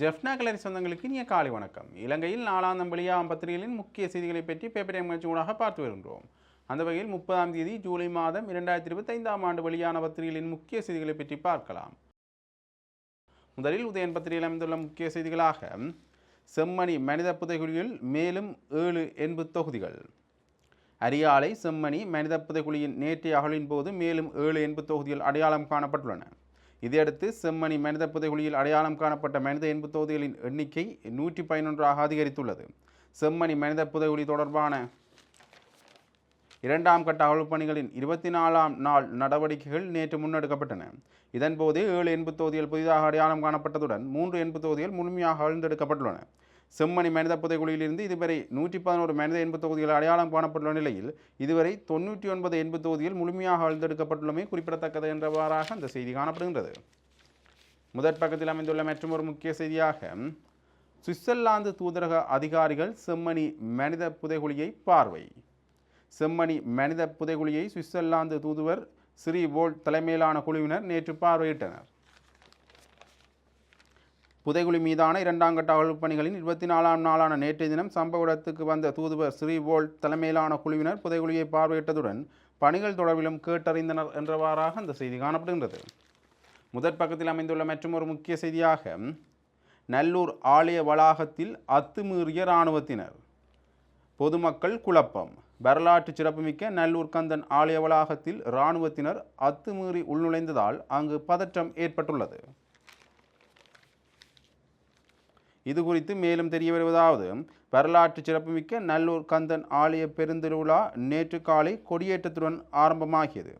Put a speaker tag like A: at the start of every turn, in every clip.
A: ஜெஃப்னா கலரி சொந்தங்களுக்கு இனிய காலை வணக்கம். இலங்கையில் நாலாம் வெளியாகும் பத்திரிகைகளின் முக்கிய செய்திகளை பற்றி பேப்பர் நிகழ்ச்சி ஊடாக பார்த்து வருகின்றோம். அந்த வகையில் முப்பதாம் தேதி ஜூலை மாதம் இரண்டாயிரத்தி இருபத்தைந்தாம் ஆண்டு வெளியான பத்திரிகைகளின் முக்கிய செய்திகளை பற்றி பார்க்கலாம். முதலில் உதயன் பத்திரிகையில் அமைந்துள்ள முக்கிய செய்திகளாக செம்மணி மனித புதைகுழியில் மேலும் ஏழு எண்பு தொகுதிகள். அரியாலை செம்மணி மனித புதைகுழியின் நேற்றைய அகலின் போது மேலும் ஏழு எண்பு தொகுதிகள் அடையாளம் காணப்பட்டுள்ளன. இதையடுத்து செம்மணி மனித புதைகுழியில் அடையாளம் காணப்பட்ட மனித எண்பு தொகுதிகளின் எண்ணிக்கை நூற்றி பதினொன்றாக அதிகரித்துள்ளது. செம்மணி மனித புதைகுழி தொடர்பான இரண்டாம் கட்ட அகழ்வு பணிகளின் இருபத்தி நாலாம் நாள் நடவடிக்கைகள் நேற்று முன்னெடுக்கப்பட்டன. இதன்போது ஏழு எண்பு தொகுதிகள் புதிதாக அடையாளம் காணப்பட்டதுடன் மூன்று எண்பு தொகுதிகள் முழுமையாக அழுந்தெடுக்கப்பட்டுள்ளன செம்மணி மனித புதைகுழியிலிருந்து இதுவரை நூற்றி பதினோரு மனித எண்பு தொகுதிகள் அடையாளம் காணப்பட்டுள்ள நிலையில் இதுவரை தொண்ணூற்றி ஒன்பது எண்பு தொகுதிகள் முழுமையாக அழுந்தெடுக்கப்பட்டுள்ளமை குறிப்பிடத்தக்கது என்றவாறாக அந்த செய்தி காணப்படுகின்றது. முதற் பக்கத்தில் அமைந்துள்ள மற்றொரு முக்கிய செய்தியாக சுவிட்சர்லாந்து தூதரக அதிகாரிகள் செம்மணி மனித புதைகுழியை பார்வை. செம்மணி மனித புதைகுழியை சுவிட்சர்லாந்து தூதுவர் ஸ்ரீ போல்ட் தலைமையிலான குழுவினர் நேற்று பார்வையிட்டனர். புதைகுழி மீதான இரண்டாம் கட்ட அகழ்வுப் பணிகளின் இருபத்தி நாலாம் நாளான நேற்றைய தினம் சம்பவ இடத்துக்கு வந்த தூதுவர் ஸ்ரீவோல்ட் தலைமையிலான குழுவினர் புதைகுழியை பார்வையிட்டதுடன் பணிகள் தொடர்பிலும் கேட்டறிந்தனர் என்றவாறாக அந்த செய்தி காணப்படுகின்றது. முதற் பக்கத்தில் அமைந்துள்ள மற்றும் ஒரு முக்கிய செய்தியாக நல்லூர் ஆலய வளாகத்தில் அத்துமீறிய இராணுவத்தினர். பொதுமக்கள் குழப்பம். வரலாற்று சிறப்புமிக்க நல்லூர் கந்தன் ஆலய வளாகத்தில் இராணுவத்தினர் அத்துமீறி உள்நுழைந்ததால் அங்கு பதற்றம் ஏற்பட்டுள்ளது. இது குறித்து மேலும் தெரிய வருவதாவது வரலாற்று சிறப்புமிக்க நல்லூர் கந்தன் ஆலய பெருந்திருவிழா நேற்று காலை கொடியேற்றத்துடன் ஆரம்பமாகியது.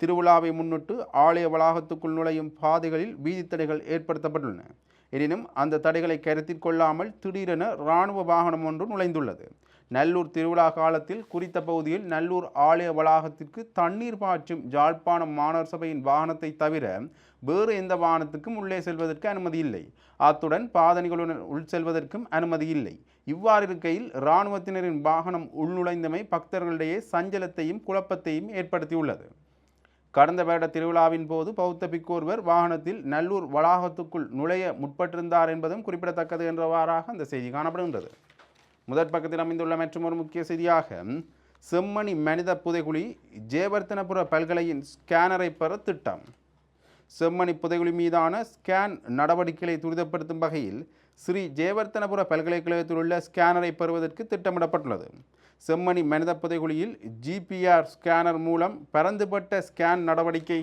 A: திருவிழாவை முன்னிட்டு ஆலய வளாகத்துக்குள் நுழையும் பாதைகளில் வீதித்தடைகள் ஏற்படுத்தப்பட்டுள்ளன. எனினும் அந்த தடைகளை கருத்தில் கொள்ளாமல் திடீரென இராணுவ வாகனம் ஒன்று நுழைந்துள்ளது. நல்லூர் திருவிழா காலத்தில் குறித்த பகுதியில் நல்லூர் ஆலய வளாகத்திற்கு தண்ணீர் பாய்ச்சும் ஜாழ்ப்பாணம் மாணவர் சபையின் வாகனத்தை தவிர வேறு எந்த வாகனத்துக்கும் உள்ளே செல்வதற்கு அனுமதி இல்லை. அத்துடன் பாதணிகளுடன் உள் செல்வதற்கும் அனுமதி இல்லை. இவ்வாறு இருக்கையில் இராணுவத்தினரின் வாகனம் உள்நுழைந்தமை பக்தர்களிடையே சஞ்சலத்தையும் குழப்பத்தையும் ஏற்படுத்தியுள்ளது. கடந்த வருட திருவிழாவின் போது பௌத்த பிக்கோர்வர் வாகனத்தில் நல்லூர் வளாகத்துக்குள் நுழைய முற்பட்டிருந்தார் என்பதும் குறிப்பிடத்தக்கது என்றவாறாக அந்த செய்தி காணப்படுகின்றது. முதற் பக்கத்தில் அமைந்துள்ள மற்றொரு முக்கிய செய்தியாக செம்மணி மனித புதைகுழி ஜேவர்த்தனபுர பல்கலையின் ஸ்கேனரை பெற திட்டம். செம்மணி புதைகுழி மீதான ஸ்கேன் நடவடிக்கைகளை துரிதப்படுத்தும் வகையில் ஸ்ரீ ஜெயவர்த்தனபுர பல்கலைக்கழகத்தில் உள்ள ஸ்கேனரை பெறுவதற்கு திட்டமிடப்பட்டுள்ளது. செம்மணி மனித புதைகுழியில் ஜிபிஆர் ஸ்கேனர் மூலம் பரந்துபட்ட ஸ்கேன் நடவடிக்கை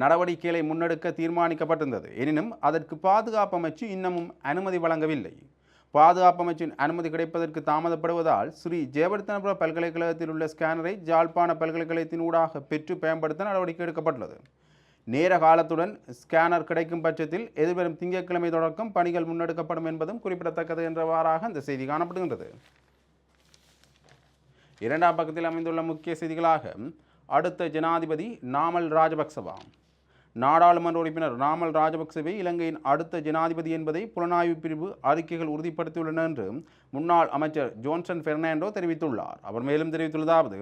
A: நடவடிக்கைகளை முன்னெடுக்க தீர்மானிக்கப்பட்டிருந்தது. எனினும் அதற்கு பாதுகாப்பு அமைச்சு இன்னமும் அனுமதி வழங்கவில்லை. பாதுகாப்பு அமைச்சின் அனுமதி கிடைப்பதற்கு தாமதப்படுவதால் ஸ்ரீ ஜெயவர்தனபுர பல்கலைக்கழகத்தில் உள்ள ஸ்கேனரை ஜாழ்ப்பாண பல்கலைக்கழகத்தின் ஊடாக பெற்று பயன்படுத்த நடவடிக்கை எடுக்கப்பட்டுள்ளது. நேர காலத்துடன் ஸ்கேனர் கிடைக்கும் பட்சத்தில் எதிர்வரும் திங்கட்கிழமை தொடக்கம் பணிகள் முன்னெடுக்கப்படும் என்பதும் குறிப்பிடத்தக்கது என்றவாறாக அந்த செய்தி காணப்படுகின்றது. இரண்டாம் பக்கத்தில் அமைந்துள்ள முக்கிய செய்திகளாக அடுத்த ஜனாதிபதி நாமல் ராஜபக்சவா. நாடாளுமன்ற உறுப்பினர் நாமல் ராஜபக்சவே இலங்கையின் அடுத்த ஜனாதிபதி என்பதை புலனாய்வு பிரிவு அறிக்கைகள் உறுதிப்படுத்தியுள்ளன என்று முன்னாள் அமைச்சர் ஜோன்சன் பெர்னாண்டோ தெரிவித்துள்ளார். அவர் மேலும் தெரிவித்துள்ளதாவது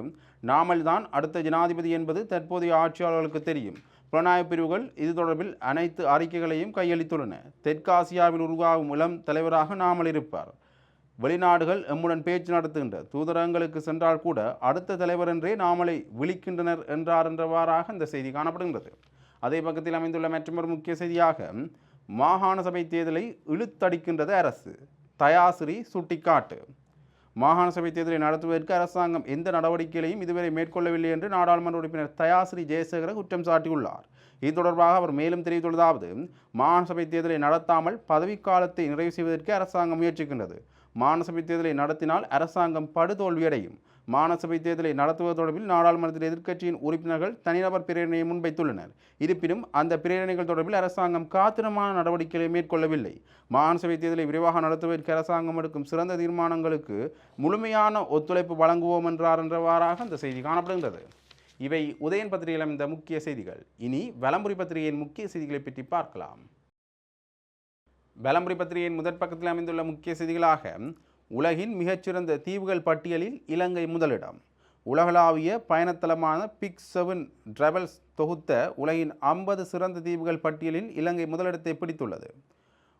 A: நாமல் தான் அடுத்த ஜனாதிபதி என்பது தற்போதைய ஆட்சியாளர்களுக்கு தெரியும். புலனாய்வு பிரிவுகள் இது தொடர்பில் அனைத்து அறிக்கைகளையும் கையளித்துள்ளன. தெற்காசியாவில் உருவாகும் இளம் தலைவராக நாமல் இருப்பார். வெளிநாடுகள் எம்முடன் பேச்சு நடத்துகின்ற தூதரகங்களுக்கு சென்றால் கூட அடுத்த தலைவர் என்றே நாமலை விழிக்கின்றனர் என்றார் என்றவாறாக இந்த செய்தி காணப்படுகின்றது. அதே பக்கத்தில் அமைந்துள்ள மற்றொரு முக்கிய செய்தியாக மாகாண சபை தேர்தலை இழுத்தடிக்கின்றது அரசு. தயாசிரி சுட்டிக்காட்டு. மாகாண சபை தேர்தலை நடத்துவதற்கு அரசாங்கம் எந்த நடவடிக்கைகளையும் இதுவரை மேற்கொள்ளவில்லை என்று நாடாளுமன்ற உறுப்பினர் தயாசிரி ஜெயசேகர குற்றம் சாட்டியுள்ளார். இது தொடர்பாக அவர் மேலும் தெரிவித்துள்ளதாவது மாகாண சபை தேர்தலை நடத்தாமல் பதவிக்காலத்தை நிறைவு செய்வதற்கு அரசாங்கம் முயற்சிக்கின்றது. மாநசபை தேர்தலை நடத்தினால் அரசாங்கம் படுதோல்வியடையும். மாநசபை தேர்தலை நடத்துவது தொடர்பில் நாடாளுமன்றத்தில் எதிர்க்கட்சியின் உறுப்பினர்கள் தனிநபர் பிரேரணையை முன்வைத்துள்ளனர். இருப்பினும் அந்த பிரேரணைகள் தொடர்பில் அரசாங்கம் காத்திரமான நடவடிக்கைகளை மேற்கொள்ளவில்லை. மாநசபை தேர்தலை விரைவாக நடத்துவதற்கு அரசாங்கம் எடுக்கும் சிறந்த தீர்மானங்களுக்கு முழுமையான ஒத்துழைப்பு வழங்குவோம் என்றார் என்றவாறாக அந்த செய்தி காணப்படுகின்றது. இவை உதயன் பத்திரிகையில் அமைந்த முக்கிய செய்திகள். இனி வலம்புரி பத்திரிகையின் முக்கிய செய்திகளை பற்றி பார்க்கலாம். வலம்புரி பத்திரிகையின் முதற் பக்கத்தில் அமைந்துள்ள முக்கிய செய்திகளாக உலகின் மிகச்சிறந்த தீவுகள் பட்டியலில் இலங்கை முதலிடம். உலகளாவிய பயணத்தலமான பிக் செவன் டிராவல்ஸ் தொகுத்த உலகின் ஐம்பது சிறந்த தீவுகள் பட்டியலில் இலங்கை முதலிடத்தை பிடித்துள்ளது.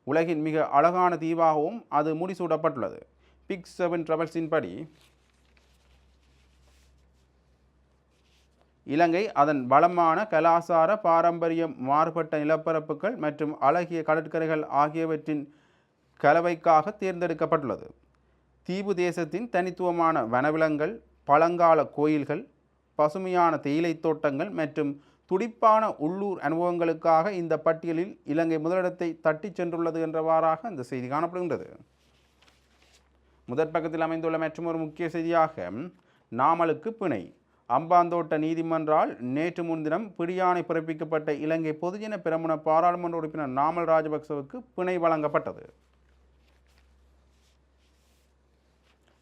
A: உலகின் மிக அழகான தீவாகவும் அது முடிசூடப்பட்டுள்ளது. பிக் செவன் டிராவல்ஸின் படி இலங்கை அதன் வளமான கலாசார பாரம்பரியம் மாறுபட்ட நிலப்பரப்புகள் மற்றும் அழகிய கடற்கரைகள் ஆகியவற்றின் கலவைக்காக தேர்ந்தெடுக்கப்பட்டுள்ளது. தீவு தேசத்தின் தனித்துவமான வனவிலங்கள் பழங்கால கோயில்கள் பசுமையான தேயிலை தோட்டங்கள் மற்றும் துடிப்பான உள்ளூர் அனுபவங்களுக்காக இந்த பட்டியலில் இலங்கை முதலிடத்தை தட்டிச் சென்றுள்ளது என்றவாறாக இந்த செய்தி காணப்படுகின்றது. முதற் பக்கத்தில் அமைந்துள்ள மற்றொரு முக்கிய செய்தியாக நாமலுக்கு பிணை. அம்பாந்தோட்ட நீதிமன்றால் நேற்று முன்தினம் பிடியாணை பிறப்பிக்கப்பட்ட இலங்கை பொதுஜன பிரமுன பாராளுமன்ற உறுப்பினர் நாமல் ராஜபக்சவுக்கு பிணை வழங்கப்பட்டது.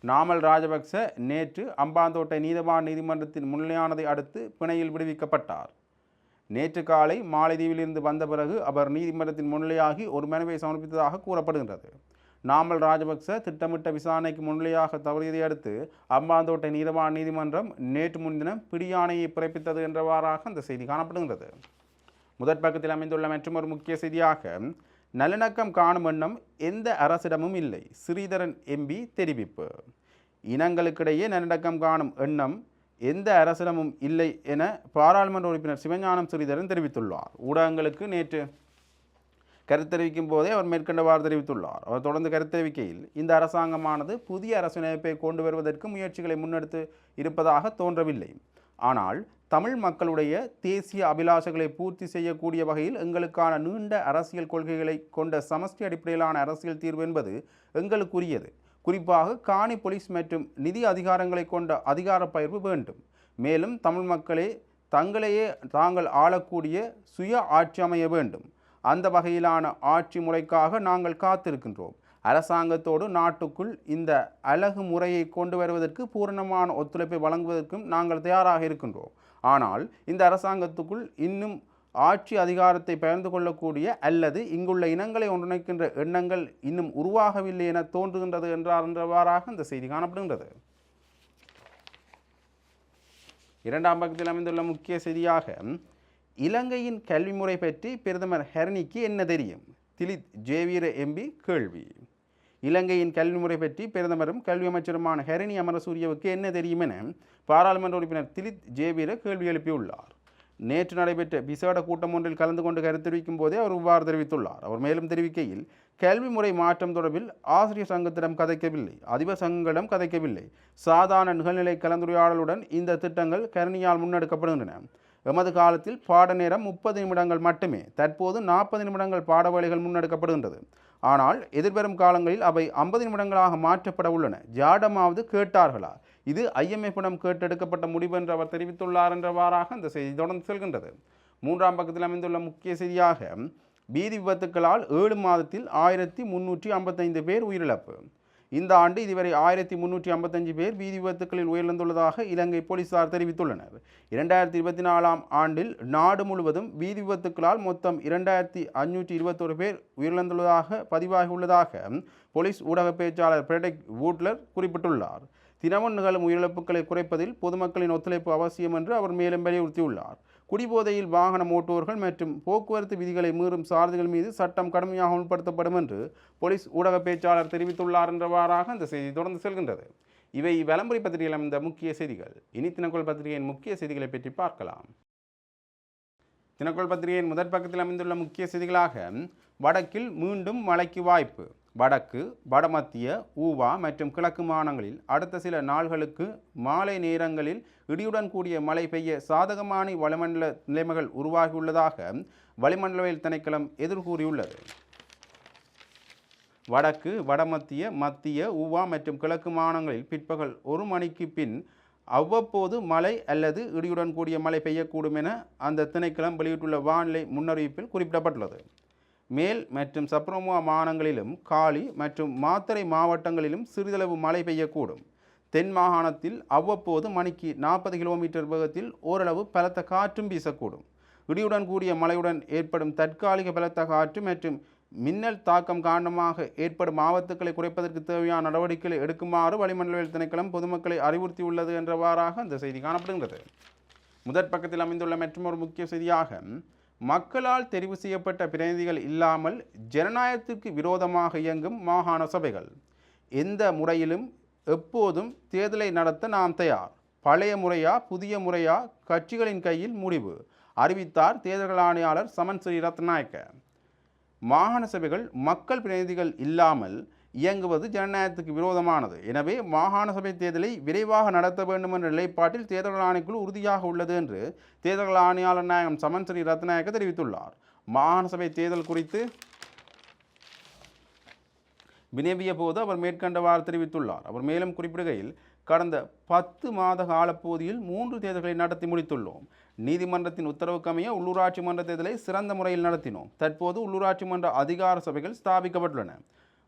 A: நாமல் ராஜபக்ச நேற்று அம்பாந்தோட்டை நீதவான் நீதிமன்றத்தின் முன்னிலையானதை அடுத்து பிணையில் விடுவிக்கப்பட்டார். நேற்று காலை மாலைதீவிலிருந்து வந்த பிறகு அவர் நீதிமன்றத்தின் முன்னிலையாகி ஒரு மனுவை சமர்ப்பித்ததாக கூறப்படுகின்றது. நாமல் ராஜபக்ச திட்டமிட்ட விசாரணைக்கு முன்னிலையாக தவறியதை அடுத்து அம்பாந்தோட்டை நீதவான் நீதிமன்றம் நேற்று முன்தினம் பிடியாணையை பிறப்பித்தது என்றவாறாக அந்த செய்தி காணப்படுகின்றது. முதற் பக்கத்தில் அமைந்துள்ள மற்றொரு முக்கிய செய்தியாக நல்லிணக்கம் காணும் எண்ணம் எந்த அரசிடமும் இல்லை. ஸ்ரீதரன் எம்பி தெரிவிப்பு. இனங்களுக்கிடையே நல்லிணக்கம் காணும் எண்ணம் எந்த அரசிடமும் இல்லை என பாராளுமன்ற உறுப்பினர் சிவஞானம் ஸ்ரீதரன் தெரிவித்துள்ளார். ஊடகங்களுக்கு நேற்று கருத்தறிவிக்கும் போதே அவர் மேற்கண்டவாறு தெரிவித்துள்ளார். அவர் தொடர்ந்து கருத்தறிவிக்கையில் இந்த அரசாங்கமானது புதிய அரசியலமைப்பை கொண்டு வருவதற்கு முயற்சிகளை முன்னெடுத்து இருப்பதாக தோன்றவில்லை. ஆனால் தமிழ் மக்களுடைய தேசிய அபிலாஷைகளை பூர்த்தி செய்யக்கூடிய வகையில் எங்களுக்கான நீண்ட அரசியல் கொள்கைகளை கொண்ட சமஷ்டி அடிப்படையிலான அரசியல் தீர்வு என்பது எங்களுக்குரியது. குறிப்பாக காணி போலீஸ் மற்றும் நிதி அதிகாரங்களை கொண்ட அதிகார பயிர்வு வேண்டும். மேலும் தமிழ் மக்களே தங்களையே தாங்கள் ஆளக்கூடிய சுய ஆட்சி அமைய வேண்டும். அந்த வகையிலான ஆட்சி முறைக்காக நாங்கள் காத்திருக்கின்றோம். அரசாங்கத்தோடு நாட்டுக்குள் இந்த அழகு முறையை கொண்டு வருவதற்கு பூரணமான ஒத்துழைப்பை வழங்குவதற்கும் நாங்கள் தயாராக இருக்கின்றோம். ஆனால் இந்த அரசாங்கத்துக்குள் இன்னும் ஆட்சி அதிகாரத்தை பகிர்ந்து கொள்ளக்கூடிய அல்லது இங்குள்ள இனங்களை ஒன்றிணைக்கின்ற எண்ணங்கள் இன்னும் உருவாகவில்லை என தோன்றுகின்றது என்றார் என்றவாறாக இந்த செய்தி காணப்படுகின்றது. இரண்டாம் பக்கத்தில் அமைந்துள்ள முக்கிய செய்தியாக இலங்கையின் கல்வி முறை பற்றி பிரதமர் ஹரணிக்கு என்ன தெரியும்? திலித் ஜேவீர எம்பி கேள்வி. இலங்கையின் கல்வி முறை பற்றி பிரதமரும் கல்வி அமைச்சருமான ஹரணி அமரசூரியவுக்கு என்ன தெரியும் என பாராளுமன்ற உறுப்பினர் திலித் ஜேவீர கேள்வி எழுப்பியுள்ளார். நேற்று நடைபெற்ற விசேட கூட்டம் ஒன்றில் கலந்து கொண்டு கருத்து தெரிவிக்கும் போதே அவர் இவ்வாறு தெரிவித்துள்ளார். அவர் மேலும் தெரிவிக்கையில் கல்வி முறை மாற்றம் தொடர்பில் ஆசிரியர் சங்கத்திடம் கதைக்கவில்லை அதிபர் சங்கங்களிடம் கதைக்கவில்லை. சாதாரண நிகழ்நிலை கலந்துரையாடலுடன் இந்த திட்டங்கள் கரணியால் முன்னெடுக்கப்படுகின்றன. எமது காலத்தில் பாட நேரம் முப்பது நிமிடங்கள் மட்டுமே. தற்போது நாற்பது நிமிடங்கள் பாடவேளைகள் முன்னெடுக்கப்படுகின்றது. ஆனால் எதிர்வரும் காலங்களில் அவை ஐம்பது நிமிடங்களாக மாற்றப்பட உள்ளன. ஜாடமாவது கேட்டார்களா? இது ஐஎம்எஃபிடம் கேட்டெடுக்கப்பட்ட முடிவு என்று அவர் தெரிவித்துள்ளார் என்றவாறாக அந்த செய்தி தொடர்ந்து செல்கின்றது. மூன்றாம் பக்கத்தில் அமைந்துள்ள முக்கிய செய்தியாக வீதி விபத்துக்களால் ஏழு மாதத்தில் ஆயிரத்தி முன்னூற்றி ஐம்பத்தைந்து பேர் உயிரிழப்பு. இந்த ஆண்டு இதுவரை ஆயிரத்தி முன்னூற்றி ஐம்பத்தஞ்சு பேர் வீதி விபத்துக்களில் உயிரிழந்துள்ளதாக இலங்கை போலீசார் தெரிவித்துள்ளனர். இரண்டாயிரத்தி இருபத்தி நாலாம் ஆண்டில் நாடு முழுவதும் வீதி விபத்துக்களால் மொத்தம் இரண்டாயிரத்தி அஞ்சூற்றி இருபத்தொரு பேர் உயிரிழந்துள்ளதாக பதிவாகியுள்ளதாக போலீஸ் ஊடக பேச்சாளர் பிரெடெக் வூட்லர் குறிப்பிட்டுள்ளார். தினமும் நிகழும் உயிரிழப்புகளை குறைப்பதில் பொதுமக்களின் ஒத்துழைப்பு அவசியம் என்று அவர் மேலும் வலியுறுத்தியுள்ளார். குடிபோதையில் வாகனம் ஓட்டுவோர்கள் மற்றும் போக்குவரத்து விதிகளை மீறும் சாரதிகள் மீது சட்டம் கடுமையாக அமல்படுத்தப்படும் என்று போலீஸ் ஊடக பேச்சாளர் தெரிவித்துள்ளார் என்றவாறாக அந்த செய்தி தொடர்ந்து செல்கின்றது. இவை விளம்பரி பத்திரிகையில் அமைந்த முக்கிய செய்திகள். இனி தினக்கோள் பத்திரிகையின் முக்கிய செய்திகளை பற்றி பார்க்கலாம். தினக்கோள் பத்திரிகையின் முதற் பக்கத்தில் அமைந்துள்ள முக்கிய செய்திகளாக வடக்கில் மீண்டும் மழைக்கு வாய்ப்பு. வடக்கு வடமத்திய ஊவா மற்றும் கிழக்கு மாநிலங்களில் அடுத்த சில நாள்களுக்கு மாலை நேரங்களில் இடியுடன் கூடிய மழை பெய்ய சாதகமான வளிமண்டல நிலைமைகள் உருவாகியுள்ளதாக வளிமண்டலவியல் திணைக்களம் எதிர்கூறியுள்ளது. வடக்கு வடமத்திய மத்திய உவா மற்றும் கிழக்கு மாநிலங்களில் பிற்பகல் ஒரு மணிக்கு பின் அவ்வப்போது மழை அல்லது இடியுடன் கூடிய மழை பெய்யக்கூடும் என அந்த திணைக்களம் வெளியிட்டுள்ள வானிலை முன்னறிவிப்பில் குறிப்பிடப்பட்டுள்ளது. மேல் மற்றும் சப்ரமுவா மாநிலங்களிலும் காலி மற்றும் மாத்தறை மாவட்டங்களிலும் சிறிதளவு மழை பெய்யக்கூடும். தென் மாகாணத்தில் அவ்வப்போது மணிக்கு நாற்பது கிலோமீட்டர் வேகத்தில் ஓரளவு பலத்த காற்றும் வீசக்கூடும். இடியுடன் கூடிய மழையுடன் ஏற்படும் தற்காலிக பலத்த காற்று மற்றும் மின்னல் தாக்கம் காரணமாக ஏற்படும் ஆபத்துக்களை குறைப்பதற்கு தேவையான நடவடிக்கைகளை எடுக்குமாறு வளிமண்டலவியல் திணைக்களம் பொதுமக்களை அறிவுறுத்தியுள்ளது என்றவாறாக அந்த செய்தி காணப்படுகின்றது. முதற் பக்கத்தில் அமைந்துள்ள மற்றொரு முக்கிய செய்தியாக மக்களால் தெரிவு செய்யப்பட்ட பிரதிநிதிகள் இல்லாமல் ஜனநாயகத்திற்கு விரோதமாக இயங்கும் மாகாண சபைகள் எந்த முறையிலும் எப்போதும் தேர்தலை நடத்த நாம் தயார். பழைய முறையா புதிய முறையா கட்சிகளின் கையில் முடிவு. அறிவித்தார் தேர்தல் ஆணையாளர் சமன் ஸ்ரீ ரத்நாயக்க மாகாண சபைகள் மக்கள் பிரதிநிதிகள் இல்லாமல் இயங்குவது ஜனநாயகத்துக்கு விரோதமானது. எனவே மாகாண சபை தேர்தலை விரைவாக நடத்த வேண்டும் என்ற நிலைப்பாட்டில் தேர்தல் ஆணைக்குழு உறுதியாக உள்ளது என்று தேர்தல் ஆணையாளர் நாயகம் சமன் ஸ்ரீ ரத்நாயக்க தெரிவித்துள்ளார். மாகாண சபை தேர்தல் குறித்து வினவிய போது அவர் மேற்கண்டவாறு தெரிவித்துள்ளார். அவர் மேலும் குறிப்பிடுகையில் கடந்த பத்து மாத காலப்பகுதியில் மூன்று தேர்தல்களை நடத்தி முடித்துள்ளோம். நீதிமன்றத்தின் உத்தரவுக்கமைய உள்ளூராட்சி மன்ற தேர்தலை சிறந்த முறையில் நடத்தினோம். தற்போது உள்ளூராட்சி மன்ற அதிகார சபைகள் ஸ்தாபிக்கப்பட்டுள்ளன.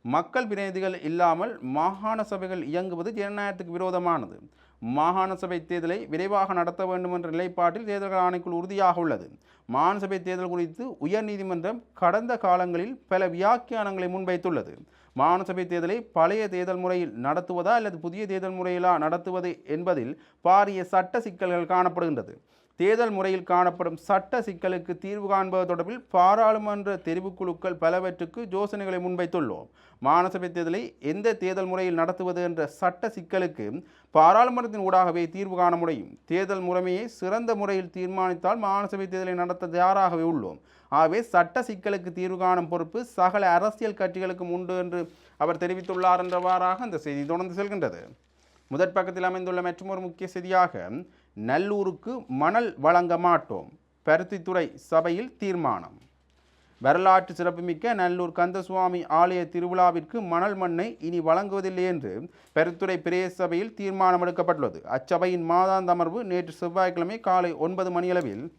A: மக்கள் பிரதிநிதிகள் இல்லாமல் மாகாண சபைகள் இயங்குவது ஜனநாயகத்துக்கு விரோதமானது. மாகாண சபை தேர்தலை விரைவாக நடத்த வேண்டும் என்ற நிலைப்பாட்டில் தேர்தல்கள் ஆணைக்குழு உறுதியாக உள்ளது. மாகாண சபை தேர்தல் குறித்து உயர்நீதிமன்றம் கடந்த காலங்களில் பல வியாக்கியானங்களை முன்வைத்துள்ளது. மாகாண சபை தேர்தலை பழைய தேர்தல் முறையில் நடத்துவதா அல்லது புதிய தேர்தல் முறையிலா நடத்துவது என்பதில் பாரிய சட்ட சிக்கல்கள் காணப்படுகின்றது. தேர்தல் முறையில் காணப்படும் சட்ட சிக்கலுக்கு தீர்வு காண்பது தொடர்பில் பாராளுமன்ற தெரிவுக்குழுக்கள் பலவற்றுக்கு யோசனைகளை முன்வைத்துள்ளோம். மானசபை தேர்தலை எந்த தேர்தல் முறையில் நடத்துவது என்ற சட்ட சிக்கலுக்கு பாராளுமன்றத்தின் ஊடாகவே தீர்வு காண முடியும். தேர்தல் முறைமையை சிறந்த முறையில் தீர்மானித்தால் மானசபை தேர்தலை நடத்த தயாராகவே உள்ளோம். ஆகவே சட்ட சிக்கலுக்கு தீர்வு காணும் பொறுப்பு சகல அரசியல் கட்சிகளுக்கும் உண்டு என்று அவர் தெரிவித்துள்ளார் என்றவாறாக அந்த செய்தி தொடர்ந்து செல்கின்றது. முதற் பக்கத்தில் அமைந்துள்ள மற்றொரு முக்கிய செய்தியாக நல்லூருக்கு மணல் வழங்க மாட்டோம். பருத்தித்துறை சபையில் தீர்மானம். வரலாற்று சிறப்புமிக்க நல்லூர் கந்தசுவாமி ஆலய திருவிழாவிற்கு மணல் மண்ணை இனி வழங்குவதில்லை என்று பெருத்துறை பிரேசபையில் தீர்மானம் எடுக்கப்பட்டுள்ளது. அச்சபையின் மாதாந்த அமர்வு நேற்று செவ்வாய்க்கிழமை காலை ஒன்பது மணியளவில்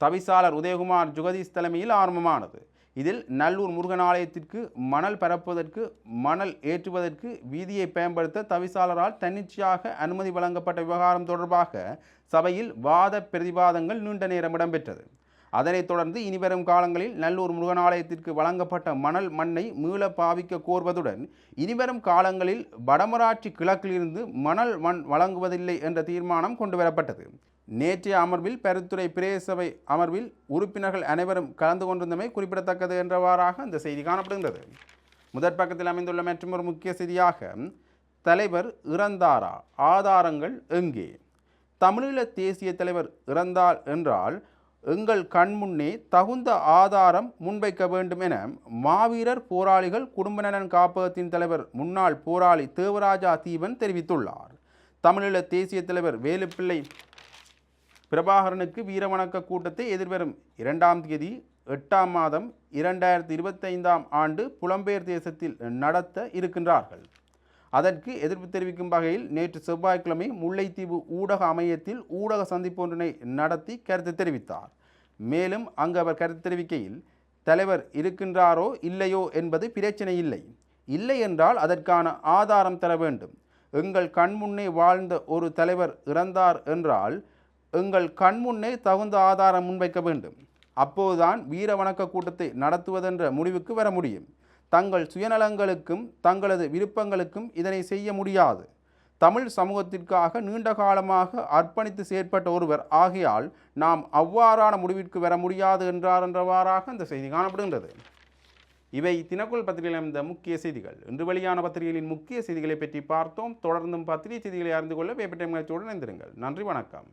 A: தவிசாளர் உதயகுமார் ஜுகதீஷ் தலைமையில் ஆரம்பமானது. இதில் நல்லூர் முருகன் ஆலயத்திற்கு மணல் பரப்புவதற்கு மணல் ஏற்றுவதற்கு வீதியை பயன்படுத்த தவிசாளரால் தன்னிச்சையாக அனுமதி வழங்கப்பட்ட விவகாரம் தொடர்பாக சபையில் வாத பிரதிவாதங்கள் நீண்ட நேரம் இடம்பெற்றது. அதனைத் தொடர்ந்து இனிவரும் காலங்களில் நல்லூர் முருகன் ஆலயத்திற்கு வழங்கப்பட்ட மணல் மண்ணை மீள பாவிக்க கோருவதுடன் இனிவரும் காலங்களில் வடமராட்சி கிழக்கிலிருந்து மணல் மண் வழங்குவதில்லை என்ற தீர்மானம் கொண்டுவரப்பட்டது. நேற்றைய அமர்வில் பெருத்துறை பிரேசபை அமர்வில் உறுப்பினர்கள் அனைவரும் கலந்து கொண்டிருந்தமை குறிப்பிடத்தக்கது என்றவாறாக அந்த செய்தி காணப்படுகின்றது. முதற் பக்கத்தில் அமைந்துள்ள மற்றொரு முக்கிய செய்தியாக தலைவர் இறந்தாரா? ஆதாரங்கள் எங்கே? தமிழீழ தேசிய தலைவர் இறந்தால் என்றால் எங்கள் கண்முன்னே தகுந்த ஆதாரம் முன்வைக்க வேண்டும் என மாவீரர் போராளிகள் குடும்ப நலன் காப்பகத்தின் தலைவர் முன்னாள் போராளி தேவராஜா தீபன் தெரிவித்துள்ளார். தமிழீழ தேசிய தலைவர் வேலுப்பிள்ளை பிரபாகரனுக்கு வீரவணக்க கூட்டத்தை எதிர்வரும் இரண்டாம் தேதி எட்டாம் மாதம் இரண்டாயிரத்தி இருபத்தைந்தாம் ஆண்டு புலம்பெயர் தேசத்தில் நடத்த இருக்கின்றார்கள். அதற்கு எதிர்ப்பு தெரிவிக்கும் வகையில் நேற்று செவ்வாய்க்கிழமை முல்லைத்தீவு ஊடக அமையத்தில் ஊடக சந்திப்பு ஒன்றினை நடத்தி கருத்து தெரிவித்தார். மேலும் அங்கு அவர் கருத்து தெரிவிக்கையில் தலைவர் இருக்கின்றாரோ இல்லையோ என்பது பிரச்சனை இல்லை. இல்லை என்றால் அதற்கான ஆதாரம் தர வேண்டும். எங்கள் கண்முன்னே வாழ்ந்த ஒரு தலைவர் இறந்தார் என்றால் எங்கள் கண்முன்னே தகுந்த ஆதாரம் முன்வைக்க வேண்டும். அப்போதுதான் வீர வணக்க கூட்டத்தை நடத்துவதென்ற முடிவுக்கு வர முடியும். தங்கள் சுயநலங்களுக்கும் தங்களது விருப்பங்களுக்கும் இதனை செய்ய முடியாது. தமிழ் சமூகத்திற்காக நீண்ட காலமாக அர்ப்பணித்து செயற்பட்ட ஒருவர் ஆகையால் நாம் அவ்வாறான முடிவிற்கு வர முடியாது என்றார் என்றவாறாக அந்த செய்தி காணப்படுகின்றது. இவை தினக்குள் பத்திரிகையில் அமைந்த முக்கிய செய்திகள். இன்று வெளியான பத்திரிகைகளின் முக்கிய செய்திகளை பற்றி பார்த்தோம். தொடர்ந்தும் பத்திரிகை செய்திகளை அறிந்து கொள்ள வேப்பட்டை முயற்சியுடன் இணைந்திருங்கள். நன்றி வணக்கம்.